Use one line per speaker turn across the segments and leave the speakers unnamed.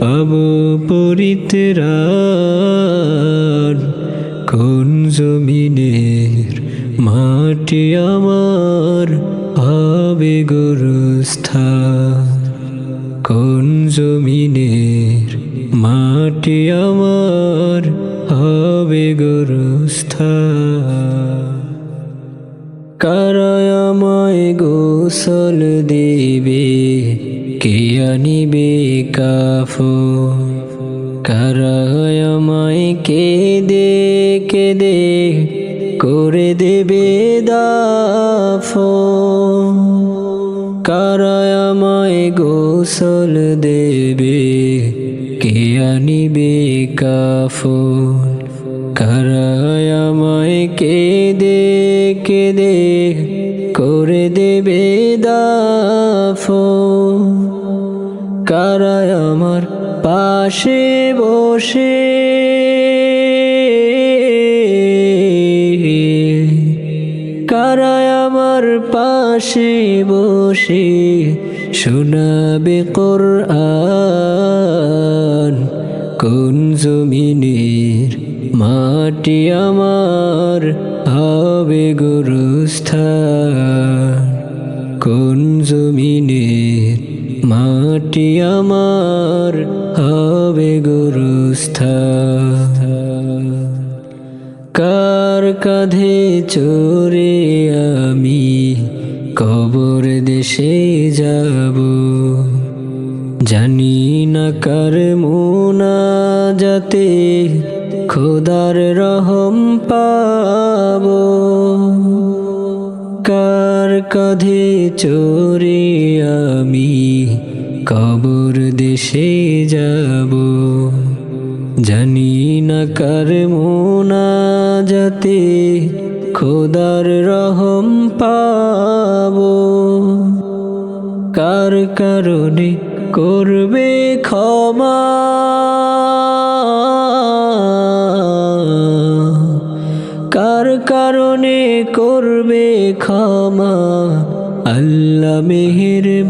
পাব পরিত্রাণ। কোন জমিনের মাটি আমার হবে গরুস্থান? কোন জমিনের মাটি আমার হবে গরুস্থান? কারায় আমায় গোসল দেবে? কে আনিবে? কাফ কারায় আমায় কে দে কে করে দেবে দাফ। কারায় আমায় গোসল দেবে, কে আনিবে আমায় কে দে কে দে, করে দেবে দাফ। কারায় আমার পাশে বসে। কারায় আমার পাশে বসে শোনাবে কোরআন। কোন জমিনের মাটি আমার হবে গরুস্থান? কোন মাটি আমার হবে গরুস্থান কার কাঁধে চোরে আমি কবর দেশে যাব? জানি না কার মোনা যাতে খোদার রহম পাব। কার কাঁধে চোরে আমি কবর দেশে যাব, জানি না কার মোনা যাতে খোদার রহম পাব। কার কারণে করবে ক্ষমা? কার কারণে করবে ক্ষমা? আল্লাহ মেহেরবান,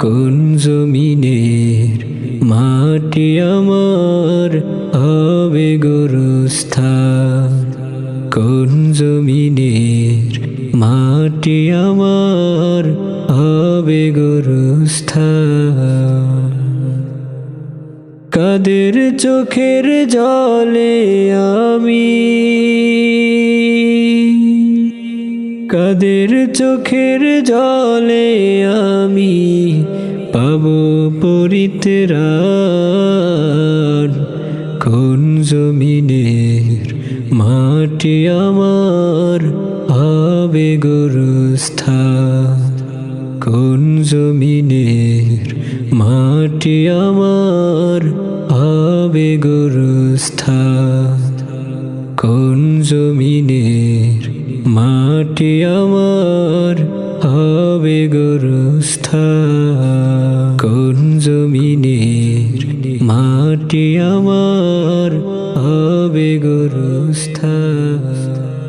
কোন জমিনের মাটি আমার হবে গরুস্থান? কোন জমিনের মাটি আমার হবে গরুস্থান? কাদের চোখের জলে আমি কাদের চোখের জলে আমি পাব পরিত্রাণ? কোন জমিনের মাটি আমার হবে গরুস্থান? কোন জমিনের মাটি আমার হবে গরুস্থান? কোন জমিনের মাটি আমার হবে গরুস্থান? কোন জমিনের মাটি আমার হবে গরুস্থান?